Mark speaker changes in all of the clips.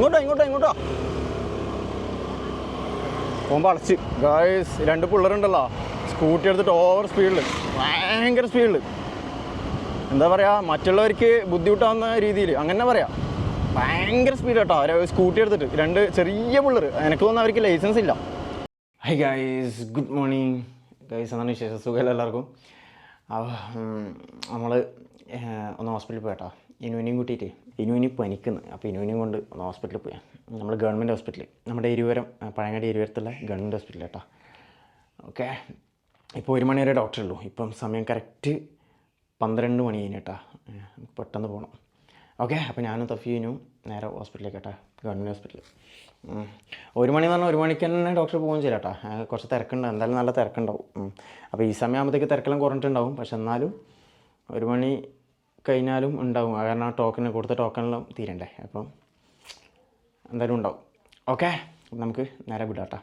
Speaker 1: ഇങ്ങോട്ടോ ഇങ്ങോട്ടോ ഇങ്ങോട്ടോ. പോകുമ്പോൾ അടച്ച്. ഗായ്സ് രണ്ട് പിള്ളേരുണ്ടല്ലോ സ്കൂട്ടി എടുത്തിട്ട് ഓവർ സ്പീഡിൽ ഭയങ്കര സ്പീഡിൽ എന്താ പറയുക മറ്റുള്ളവർക്ക് ബുദ്ധിമുട്ടാവുന്ന രീതിയിൽ അങ്ങനെ പറയാം. ഭയങ്കര സ്പീഡ് കേട്ടോ അവരെ സ്കൂട്ടി എടുത്തിട്ട്. രണ്ട് ചെറിയ പിള്ളേർ. എനിക്ക് തോന്നുന്നു അവർക്ക് ലൈസൻസ് ഇല്ല. Hi guys good morning guys എന്നാണ് വിശേഷം? സുഖമല്ല എല്ലാവർക്കും? നമ്മൾ ഒന്ന് ഹോസ്പിറ്റലിൽ പോയിട്ടോ ഇനുവിനെയും കൂട്ടിയിട്ട്. ഇനുവിനി പനിക്കുന്നു. അപ്പോൾ ഇനുവിനെയും കൊണ്ട് ഒന്ന് ഹോസ്പിറ്റലിൽ പോയി. നമ്മൾ ഗവൺമെന്റ് ഹോസ്പിറ്റൽ നമ്മുടെ ഇരുവരം പഴങ്ങാടി ഇരുവരത്തുള്ള ഗവൺമെന്റ് ഹോസ്പിറ്റൽ കേട്ടോ. ഓക്കെ ഇപ്പോൾ ഒരു മണി വരെ ഉള്ളൂ. ഇപ്പം സമയം കറക്റ്റ് പന്ത്രണ്ട് മണി കഴിഞ്ഞ് കേട്ടോ. പെട്ടെന്ന് പോകണം ഓക്കെ അപ്പോൾ ഞാനും തഫീനും നേരെ ഹോസ്പിറ്റലിലേക്ക് കേട്ടോ. ഗവൺമെന്റ് ഹോസ്പിറ്റൽ ഒരു മണി എന്ന് പറഞ്ഞാൽ ഒരു മണിക്ക് തന്നെ ഡോക്ടർ പോകുകയും ചെയ്യാം കേട്ടോ. കുറച്ച് തിരക്കുണ്ട്. എന്തായാലും നല്ല തിരക്കുണ്ടാവും. അപ്പോൾ ഈ സമയമാകുമ്പോഴത്തേക്ക് തിരക്കെല്ലാം കുറഞ്ഞിട്ടുണ്ടാവും. പക്ഷെ എന്നാലും ഒരു മണി കഴിഞ്ഞാലും ഉണ്ടാവും. കാരണം ആ ടോക്കൺ കൊടുത്ത ടോക്കണെല്ലാം തീരണ്ടേ. അപ്പം എന്തായാലും ഉണ്ടാവും. ഓക്കെ നമുക്ക് നേരെ വിടാം കേട്ടോ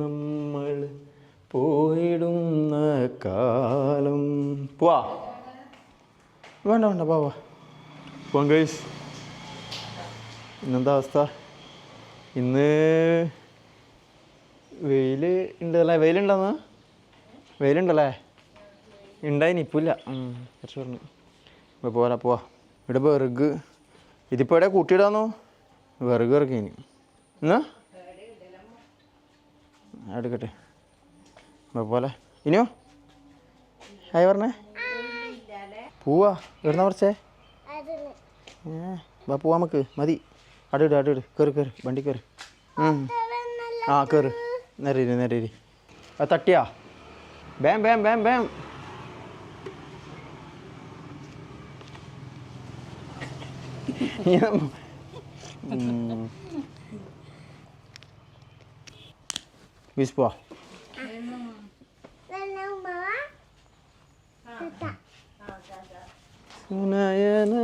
Speaker 1: നമ്മൾ പോയിടുന്ന കാലം. പോവാ. വേണ്ട വേണ്ട പോവാ ഗൈസ് ഇന്നെന്താ അവസ്ഥ? ഇന്ന് വെയിൽ ഉണ്ടല്ലേ വെയിലുണ്ടെന്ന് വെയിലുണ്ടല്ലേ? ഉണ്ടായിനി ഇപ്പം കുറച്ച് പറഞ്ഞു. ഇപ്പോൾ പോരാ പോവാ. ഇവിടെ വെറുക് ഇതിപ്പോൾ എവിടെ കൂട്ടിയിടാന്നോ? വെറുക് ഇറക്കി ഇനി. എന്നാ എടുക്കട്ടെ ഇപ്പോൾ പോലെ ഇനിയോ? ആയി പറഞ്ഞേ? പോവാ. ഇവിടുന്ന കുറച്ചേ ഏ പോവാ നമുക്ക്. മതി. അടിയിട് അടിയിട് കയറി കയറി വണ്ടി കയറി ആ കയറി നേരെ നേരെ തട്ടിയാ? ബേം ബേം ബേം ബേം വിസ് പോവാ സുനയന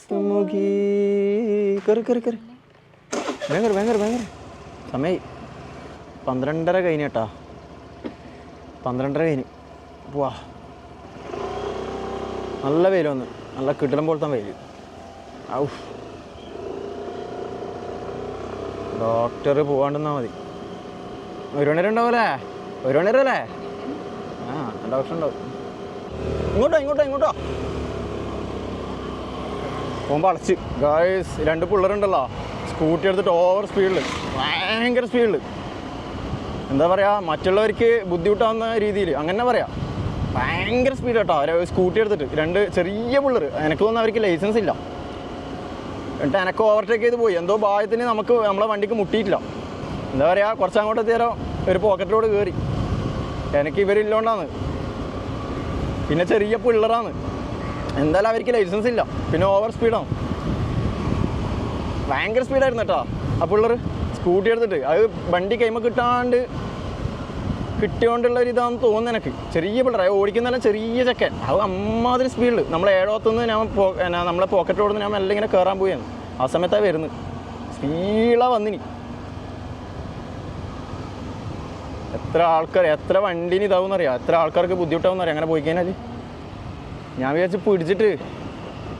Speaker 1: സുമുഖി. കയറി കയറി കയറി ഭയങ്കര ഭയങ്കര ഭയങ്കര. സമയ പന്ത്രണ്ടര കഴിഞ്ഞ കേട്ടാ. പന്ത്രണ്ടര കഴിഞ്ഞ്. പോവാ നല്ല വെയിൽ നല്ല കിട്ടലം പോലത്തെ വെയിൽ ഔ ഡോക്ടർ പോവാണ്ടെന്നാ മതി. ഒരു മണി വരെ ഉണ്ടാവൂലേ? ഒരു മണി വരെ അല്ലേ? ആ ഡോക്ടർ ഉണ്ടാവും. ഇങ്ങോട്ടോ ഇങ്ങോട്ടോ ഇങ്ങോട്ടോ. പോകുമ്പോൾ അടച്ച് ഗായ്സ് രണ്ട് പിള്ളേരുണ്ടല്ലോ. സ്കൂട്ടി എടുത്തിട്ട് ഓവർ സ്പീഡിൽ ഭയങ്കര സ്പീഡിൽ എന്താ പറയുക മറ്റുള്ളവർക്ക് ബുദ്ധിമുട്ടാവുന്ന രീതിയിൽ അങ്ങനെ പറയാം. ഭയങ്കര സ്പീഡ് കേട്ടോ അവരെ സ്കൂട്ടി എടുത്തിട്ട് രണ്ട് ചെറിയ പിള്ളേർ എനിക്ക് തോന്നുന്നു അവർക്ക് ലൈസൻസ് ഇല്ല. എന്നിട്ട് എനക്ക് ഓവർടേക്ക് ചെയ്ത് പോയി. എന്തോ ഭാഗ്യത്തിന് നമുക്ക് നമ്മളെ വണ്ടിക്ക് മുട്ടിയിട്ടില്ല. എന്താ പറയുക കുറച്ച് അങ്ങോട്ട് എത്തിയാലോ ഒരു പോക്കറ്റിലോട് കയറി എനിക്ക് ഇവരില്ലോണ്ടാണ് പിന്നെ ചെറിയ പിള്ളറാണ് എന്തായാലും അവർക്ക് ലൈസൻസ് ഇല്ല. പിന്നെ ഓവർ സ്പീഡാണ് ഭയങ്കര സ്പീഡായിരുന്നു കേട്ടോ ആ പിള്ളേർ സ്കൂട്ടി എടുത്തിട്ട് അത് വണ്ടി കൈമ കിട്ടാണ്ട് കിട്ടിയോണ്ടുള്ള ഒരു ഇതാണെന്ന് തോന്നുന്നു എനിക്ക്. ചെറിയ പിള്ളേർ ഓടിക്കുന്നല്ല ചെറിയ ചെക്കൻ. അത് അമ്മാതിരി സ്പീഡിൽ നമ്മൾ ഏഴോത്തുനിന്ന് ഞാൻ നമ്മളെ പോക്കറ്റ് ഓടുന്ന ഞാൻ മെല്ലെ ഇങ്ങനെ കയറാൻ പോയാണ് ആ സമയത്താണ് വരുന്നത്. സ്പീഡാണ് വന്നിനി. എത്ര ആൾക്കാർ എത്ര വണ്ടിന് ഇതാവും അറിയാം എത്ര ആൾക്കാർക്ക് ബുദ്ധിമുട്ടാവും അറിയാം അങ്ങനെ പോയി കഴിഞ്ഞാൽ ഞാൻ വിചാരിച്ച് പിടിച്ചിട്ട്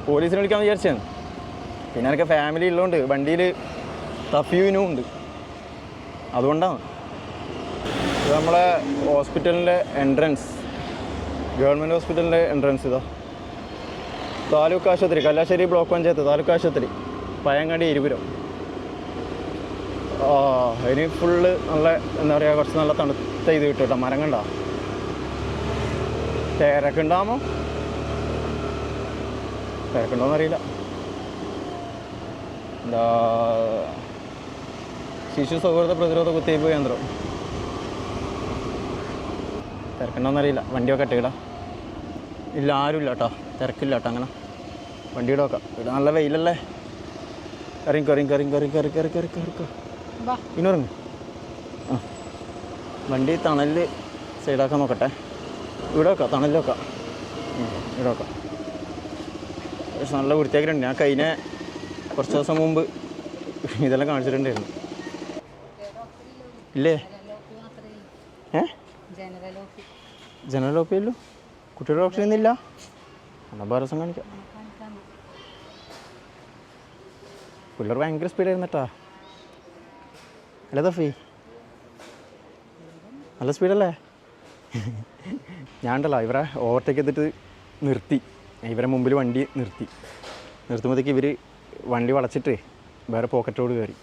Speaker 1: പോലീസിനെ വിളിക്കാമെന്ന് വിചാരിച്ചാണ് പിന്നെ എനിക്ക് ഫാമിലി ഉള്ളതുകൊണ്ട് വണ്ടിയിൽ തഫ്യൂനും ഉണ്ട്. അതുകൊണ്ടാണ്. ഇത് നമ്മളെ ഹോസ്പിറ്റലിന്റെ എൻട്രൻസ് ഗവൺമെന്റ് ഹോസ്പിറ്റലിന്റെ എൻട്രൻസ് ഇതാ. താലൂക്ക് ആശുപത്രി കല്ലാശ്ശേരി ബ്ലോക്ക് പഞ്ചായത്ത് താലൂക്ക് ആശുപത്രി പയങ്ങാടി ഇരുപുരം. ആ അതിന് ഫുള്ള് നല്ല എന്താ പറയുക കുറച്ച് നല്ല തണുത്ത ഇത് കിട്ടും കേട്ടോ മരം കണ്ട. ഉണ്ടാകുമോ അറിയില്ല എന്താ ശിശു സൗഹൃദ പ്രതിരോധ കുത്തിവയ്പ് കേന്ദ്രം. തിരക്കുണ്ടോന്നറിയില്ല. വണ്ടിയൊക്കെ ഇട്ടിടാ ഇല്ല ആരുമില്ല കേട്ടോ തിരക്കില്ല കേട്ടോ അങ്ങനെ. വണ്ടിയുടെ വെക്കാം ഇവിടെ നല്ല വെയിലല്ലേ? ഇറങ്ങി ഇറങ്ങി ഇറങ്ങി ഇറങ്ങി കറി കറി കറി കറി ഇനിറങ്ങ ആ. വണ്ടി തണലിൽ സൈഡാക്കാൻ നോക്കട്ടെ. ഇവിടെ വെക്കാം തണൽ വെക്കാം. ഇവിടെ വെക്കാം. പക്ഷെ നല്ല വൃത്തിയാക്കിയിട്ടുണ്ട്. ഞാൻ കഴിഞ്ഞ കുറച്ച് ദിവസം മുമ്പ് ഇതെല്ലാം കാണിച്ചിട്ടുണ്ടായിരുന്നു. ഇല്ലേ? ഏ? ജനറൽ ഒ പി അല്ലോ കുട്ടികളുടെ ഡോക്ടർ ഇന്നില്ല എന്നാൽ ബാരസം കാണിക്കാം. പിള്ളേർ ഭയങ്കര സ്പീഡായിരുന്നു കേട്ടാ അല്ലേ തഫി? നല്ല സ്പീഡല്ലേ ഞാനുണ്ടല്ലോ ഇവരെ ഓവർടേക്ക് ചെയ്തിട്ട് നിർത്തി. ഇവരെ മുമ്പിൽ വണ്ടി നിർത്തി. നിർത്തുമ്പോഴത്തേക്ക് ഇവർ വണ്ടി വളച്ചിട്ട് വേറെ പോക്കറ്റോട് കയറി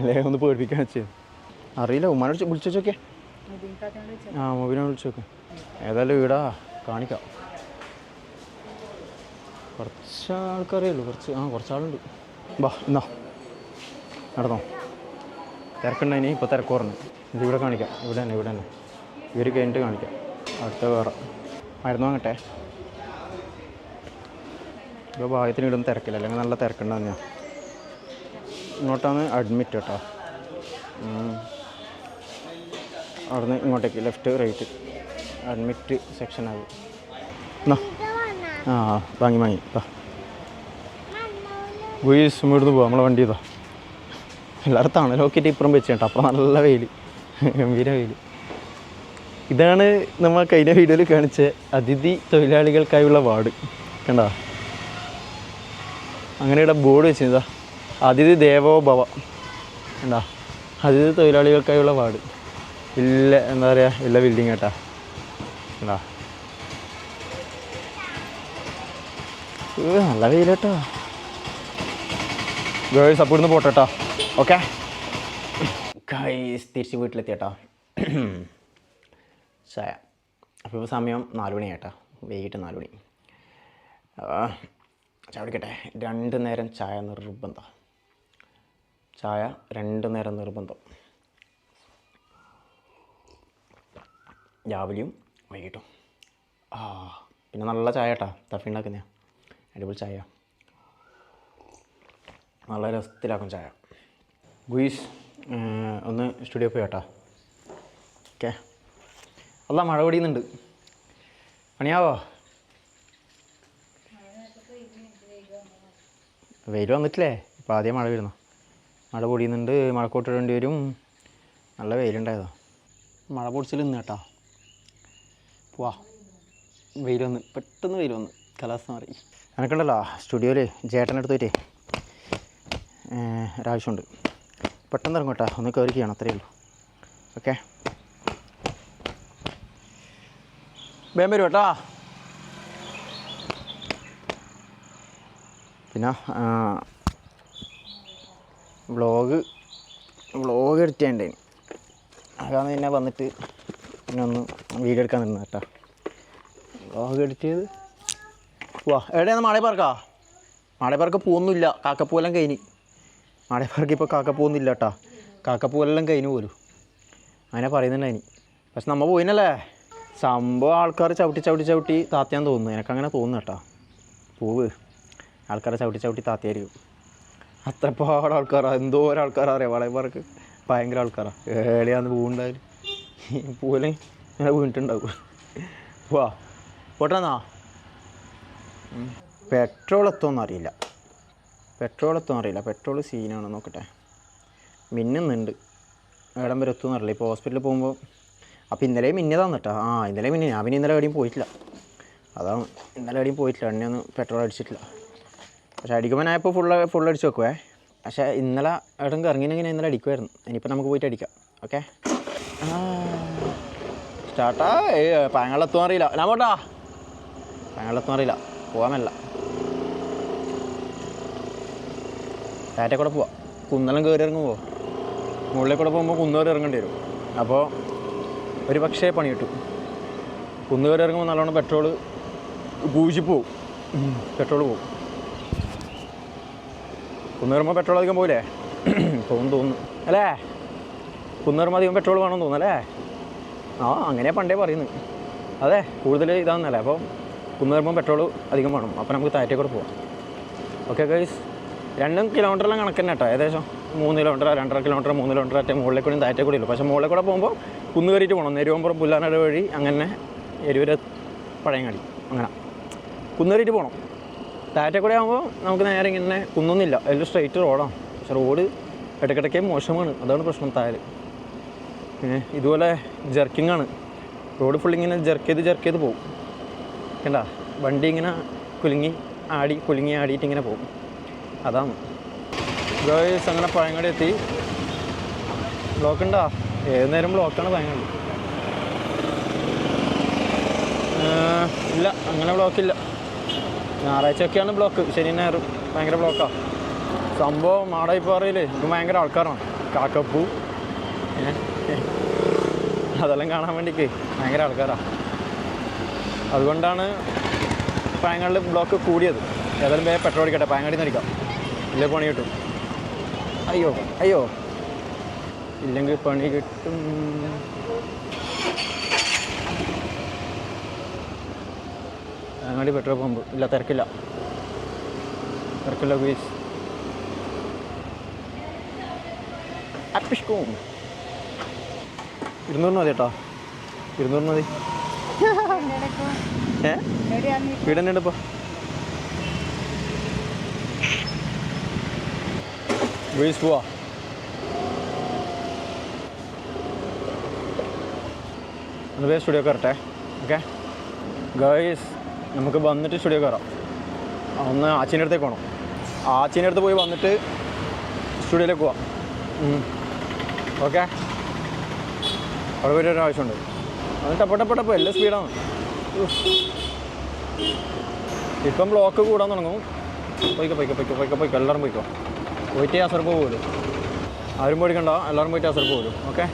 Speaker 1: അല്ലേ? ഒന്ന് പേടിപ്പിക്കാൻ വെച്ചത് അറിയില്ല ഉമ്മാനോട് വിളിച്ചു നോക്കിയേ ആ മൊബൈലിനെ വിളിച്ചു നോക്ക് ഏതായാലും വീടാ കാണിക്കാം. കുറച്ച് ആൾക്കാരേ കുറച്ച് ആ കുറച്ച് ആളുണ്ട് വാ എന്നാ. നടന്നോ. തിരക്കുണ്ടായിനി ഇപ്പോൾ തിരക്ക് ഇത് ഇവിടെ കാണിക്കാം. ഇവിടെ തന്നെ ഇവിടെ തന്നെ. ഇവർ കഴിഞ്ഞിട്ട് കാണിക്കാം. അടുത്ത വേറെ. മരുന്ന് വാങ്ങട്ടെ? ഇപ്പോൾ ഭാഗ്യത്തിന് ഇടുന്ന തിരക്കില്ല. അല്ലെങ്കിൽ നല്ല തിരക്കുണ്ടാവും ഞാൻ ഇങ്ങോട്ടാണ് അഡ്മിറ്റ് കേട്ടോ. അവിടുന്ന് ഇങ്ങോട്ടേക്ക് ലെഫ്റ്റ് റൈറ്റ് അഡ്മിറ്റ് സെക്ഷൻ അത് ആ വാങ്ങി വാങ്ങി വാ ഗുയിസ് ഇവിടുന്ന് പോവാം നമ്മളെ വണ്ടി ഇതാ. എല്ലാവരും തണലൊക്കെ ഇപ്പുറം വെച്ച് കേട്ടോ അപ്പം നല്ല വെയിൽ ഗംഭീര വെയിൽ ഇതാണ് നമ്മൾ കഴിഞ്ഞ വീഡിയോയിൽ കാണിച്ച അതിഥി തൊഴിലാളികൾക്കായുള്ള വാർഡ്. കണ്ടോ? അങ്ങനെ ഇവിടെ ബോർഡ് വെച്ചിരുന്നതാ അതിഥി ദേവോഭവ. എന്താ? അതിഥി തൊഴിലാളികൾക്കായുള്ള വാർഡ്. ഇല്ല എന്താ പറയുക ഇല്ല ബിൽഡിങ് കേട്ടാ എന്താ? നല്ല വെയിൽ കേട്ടോ ഗേൾസ് അപ്പോൾ ഇവിടുന്ന് പോട്ടെ കേട്ടോ ഓക്കെ? ഗൈസ് തിരിച്ച് വീട്ടിലെത്തിയട്ടോ. ചായ അപ്പോൾ ഇപ്പോൾ സമയം നാല് മണി കേട്ടോ വൈകിട്ട് നാല് മണി. ചായ കുടിക്കട്ടെ. രണ്ട് നേരം ചായ നിർബന്ധം. ചായ രണ്ട് നേരം നിർബന്ധം. രാവിലെയും വൈകിട്ടും. ആ പിന്നെ നല്ല ചായ കേട്ടാ തഫി ഉണ്ടാക്കുന്ന അടിപൊളി ചായ. നല്ല രസത്തിലാക്കും ചായ. ഗുയിസ് ഒന്ന് സ്റ്റുഡിയോ പോയി കേട്ടോ ഓക്കെ. അല്ല മഴ പൊടിയുന്നുണ്ട് പണിയാവോ? വെയിൽ വന്നിട്ടില്ലേ? ഇപ്പോൾ ആദ്യം മഴ വരുന്നു മഴ പൊടിയുന്നുണ്ട് മഴക്കോട്ട് ഇടേണ്ടി വരും. നല്ല വെയിലുണ്ടായതാ. മഴ പൊടിച്ചിൽ നിന്ന് കേട്ടോ. പോവാ വെയിൽ വന്ന് പെട്ടെന്ന് വെയിൽ വന്ന്. കലാസ് മാറി. എനക്കുണ്ടല്ലോ സ്റ്റുഡിയോയിൽ ചേട്ടനടുത്ത് പോയിട്ടേ ഒരാവശ്യമുണ്ട്. പെട്ടെന്ന് ഇറങ്ങും കേട്ടോ ഒന്ന് കയറി ചെയ്യണം അത്രയേ ഉള്ളൂ. ഓക്കെ? വേഗം വരും കേട്ടോ. പിന്നെ വ്ളോഗ് വ്ളോഗ് എഡിറ്റ് ചെയ്യണ്ടേ അതാണ് പിന്നെ വന്നിട്ട് പിന്നെ ഒന്ന് വീഡിയോ എടുക്കാൻ നിന്നത് കേട്ടോ. വ്ളോഗ് എഡിറ്റ് ചെയ്ത് വാ എവിടെയാണ് മാടേ പാർക്കാ? പൂവൊന്നുമില്ല കാക്കപ്പൂവെല്ലാം കഴിഞ്ഞ്. മാടേ പാർക്ക് ഇപ്പോൾ കാക്കപ്പൂവൊന്നുമില്ല കേട്ടോ. കാക്കപ്പൂവെല്ലാം കഴിഞ്ഞു പോലും അങ്ങനെ പറയുന്നുണ്ടായിനി പക്ഷെ നമ്മൾ പോയിനല്ലേ? സംഭവം ആൾക്കാർ ചവിട്ടി ചവിട്ടി ചവിട്ടി താത്തയാൻ തോന്നുന്നു. എനിക്കങ്ങനെ തോന്നുന്നു കേട്ടോ. പൂവ്. ആൾക്കാരെ ചവിട്ടി ചവിട്ടി താത്തിയായിരിക്കും. അത്ര പാട് ആൾക്കാരാ. എന്തോ ആൾക്കാരാ അറിയാം? വളയപ്പാറക്ക് ഭയങ്കര ആൾക്കാരാ. ഏടെയാന്ന് പൂവുണ്ടായാലും പൂവെല്ലാം ഇങ്ങനെ വീണിട്ടുണ്ടാവും. വാ. പോട്ടെന്നാ? പെട്രോൾ എത്തുമെന്ന് അറിയില്ല. പെട്രോൾ എത്തുമെന്ന് അറിയില്ല. പെട്രോൾ സീനാണ് നോക്കട്ടെ. മിന്നുന്നുണ്ട്. ഇടം വരെ എത്തുമെന്ന് അറിയില്ല. ഇപ്പോൾ ഹോസ്പിറ്റലിൽ പോകുമ്പോൾ അപ്പോൾ ഇന്നലെ മിന്നതാണ് കേട്ടോ ആ ഇന്നലെ മിന്നെ ഞാൻ പിന്നെ ഇന്നലെ എവിടെയും പോയിട്ടില്ല. അതാണ്. ഇന്നലെ എവിടെയും പോയിട്ടില്ല. എണ്ണയൊന്നും പെട്രോൾ അടിച്ചിട്ടില്ല. പക്ഷേ അടിക്കുമ്പോൾ ഞാൻ ഇപ്പോൾ ഫുള്ള് ഫുൾ അടിച്ച് വെക്കുവേ. പക്ഷേ ഇന്നലെ എവിടെയും ഇറങ്ങിനെങ്കിൽ ഇന്നലെ അടിക്കുമായിരുന്നു ഇനിയിപ്പോൾ നമുക്ക് പോയിട്ട് അടിക്കാം. ഓക്കെ? സ്റ്റാർട്ടാ ഏ അറിയില്ല. ഞാൻ പോട്ടാ. പാങ്ങളെത്തും അറിയില്ല. പോകാമല്ല ടാറ്റ കൂടെ പോവാം. കുന്നെല്ലാം കയറി ഇറങ്ങുമ്പോൾ മുകളിൽ കൂടെ പോകുമ്പോൾ കുന്ന് കയറി ഇറങ്ങേണ്ടി വരും. അപ്പോൾ ഒരു പക്ഷേ പണി കിട്ടും. കുന്ന് കയറി ഇറങ്ങുമ്പോൾ നല്ലോണം പെട്രോൾ പൂജിപ്പോവും പോവും. പെട്രോൾ പോവും. കുന്ന് കയറുമ്പോൾ പെട്രോൾ അധികം പോയില്ലേ തോന്നുന്നു തോന്നുന്നു അല്ലേ? കുന്നേറുമ്പോൾ അധികം പെട്രോൾ വേണമെന്ന് തോന്നുന്നല്ലേ ആ അങ്ങനെ പണ്ടേ പറയുന്നു അതെ കൂടുതൽ ഇതാണെന്നല്ലേ അപ്പോൾ കുന്നേറുമ്പോൾ പെട്രോൾ അധികം വേണം. അപ്പോൾ നമുക്ക് താറ്റേക്കൂടെ പോവാം. ഓക്കെ ഗൈസ് രണ്ടും കിലോമീറ്ററെല്ലാം കണക്ക് തന്നെ കേട്ടോ. ഏകദേശം മൂന്ന് കിലോമീറ്റർ രണ്ടര കിലോമീറ്റർ മൂന്ന് കിലോമീറ്റർ അറ്റേ മുകളിലേ കൂടി താറ്റേ കൂടി ഉള്ളൂ. പക്ഷേ മുകളിൽ കൂടെ പോകുമ്പോൾ കുന്ന് കയറിയിട്ട് പോകണം നെരുവമ്പുറം പുല്ലാനട വഴി അങ്ങനെ എരുവര പഴയങ്ങാടി. അങ്ങനെ. കുന്ന് കയറിയിട്ട് പോകണം താറ്റേ കൂടെ ആകുമ്പോൾ നമുക്ക് നേരെ ഇങ്ങനെ കുന്നൊന്നുമില്ല. എല്ലാം സ്ട്രൈറ്റ് റോഡാണ് പക്ഷെ റോഡ് ഇടയ്ക്കിടയ്ക്ക് മോശമാണ്. അതാണ് പ്രശ്നം താഴെ. പിന്നെ ഇതുപോലെ ജർക്കിംഗ് ആണ്. റോഡ് ഫുൾ ഇങ്ങനെ ജർക്ക് ചെയ്ത് ജർക്ക് ചെയ്ത് പോകും കണ്ട? വണ്ടി ഇങ്ങനെ കുലുങ്ങി ആടി കുലുങ്ങി ആടിയിട്ട് ഇങ്ങനെ പോകും അതാണ്. ഗോയ്സ് അങ്ങനെ പഴങ്ങടി എത്തി. ബ്ലോക്ക് ഉണ്ടോ? ഏത് നേരം ബ്ലോക്കാണ് പഴങ്ങടി ഇല്ല. അങ്ങനെ ബ്ലോക്കില്ല ഞായറാഴ്ചയൊക്കെയാണ് ബ്ലോക്ക് ശനി നേരം ഭയങ്കര ബ്ലോക്കാണ് സംഭവം മാടായിപ്പാറയിൽ ഇത് ഭയങ്കര ആൾക്കാരാണ്. കാക്കപ്പൂ? അതെല്ലാം കാണാൻ വേണ്ടിക്ക് ഭയങ്കര ആൾക്കാരാണ് അതുകൊണ്ടാണ് പായങ്ങളിൽ ബ്ലോക്ക് കൂടിയത്. ഏതായാലും വേഗം പെട്രോൾ അടിക്കട്ടെ പഴങ്ങാടി അടിക്കാം. ഇല്ലേ പണി കിട്ടും. അയ്യോ അയ്യോ. ഇല്ലെങ്കിൽ പണി കിട്ടും. Pazhangadi petrol pump. ഇല്ല തിരക്കില്ല. തിരക്കില്ല പ്ലീസ് അപ്പിഷ്കവും ഇരുന്നൂറിന് മതി കേട്ടോ. ഇരുന്നൂറിന് മതി. ഏ? വീട് തന്നെ ഇപ്പോൾ വീസ് പോവാ. സ്റ്റുഡിയോ കയറട്ടെ ഓക്കെ ഗൈസ് നമുക്ക് വന്നിട്ട് സ്റ്റുഡിയോ കയറാം ഒന്ന് ആച്ചീന്റെ അടുത്തേക്ക് പോകണം ആച്ചീന്റെ അടുത്ത് പോയി വന്നിട്ട് സ്റ്റുഡിയോയിലേക്ക് പോവാം. ഓക്കെ? അവിടെ പോയിട്ട് ഒരു ആവശ്യമുണ്ട്. അത് ടപ്പട്ടപ്പട്ടപ്പോൾ എല്ലാം സ്പീഡാണ് ഇപ്പം ബ്ലോക്ക് കൂടാൻ തുടങ്ങും. പോയിക്കോ പോയിക്കോ പോയിക്കോ പോയിക്കോ പോയിക്കോ. എല്ലാവരും പോയിക്കോ. പോയിട്ട് അസർപ്പ് പോകുമല്ലോ ആരും പേടിക്കണ്ട. എല്ലാവരും പോയിട്ട് അസർപ്പ് പോകും ഓക്കെ?